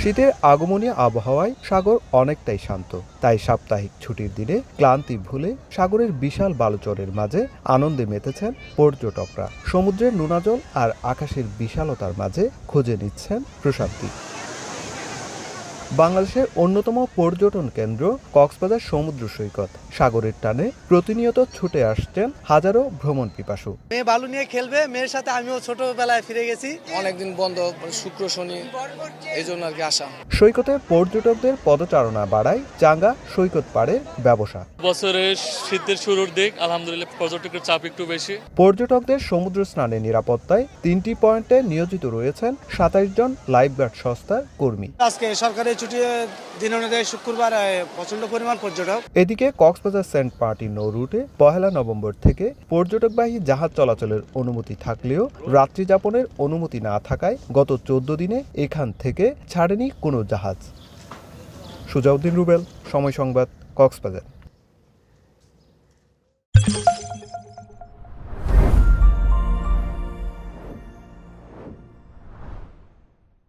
শীতের আগমনী আবহাওয়ায় সাগর অনেকটাই শান্ত। তাই সাপ্তাহিক ছুটির দিনে ক্লান্তি ভুলে সাগরের বিশাল বালুচরের মাঝে আনন্দে মেতেছেন পর্যটকরা। সমুদ্রের নোনাজল আর আকাশের বিশালতার মাঝে খুঁজে নিচ্ছেন প্রশান্তি। বাংলাদেশের অন্যতম পর্যটন কেন্দ্র কক্সবাজার সমুদ্র সৈকত। সাগরের টানে প্রতিনিয়ত ছুটে আসছেন হাজারো ভ্রমণ পিপাসু। মেয়ে বালু নিয়ে খেলবে মেয়ের সাথে আমিও ছোটবেলায় ফিরে গেছি। অনেকদিন বন্ধ শুক্র শনি এই জন্য আর কি আসা। সৈকতে পর্যটকদের পদচারণা বাড়ায় চাঙ্গা সৈকত পাড়ের ব্যবসা। বছরের শীতের শুরুর দিক আলহামদুলিল্লাহ পর্যটকের চাপ একটু বেশি। পর্যটকদের সমুদ্র স্নানের নিরাপত্তায় তিনটি পয়েন্টে নিয়োজিত রয়েছেন সাতাইশ জন লাইফগার্ড সংস্থার কর্মী। আজকে সরকারি ছুটি দিন অনুযায়ী পরিমাণ পর্যটক। এদিকে কক্সবাজার সেন্ট মার্টিন নৌ রুটে পহেলা নভেম্বর থেকে পর্যটকবাহী জাহাজ চলাচলের অনুমতি থাকলেও রাত্রি যাপনের অনুমতি না থাকায় গত চোদ্দ দিনে এখান থেকে ছাড়েনি কোনো জাহাজ। সুজাউদ্দিন রুবেল, সময় সংবাদ, কক্সবাজার।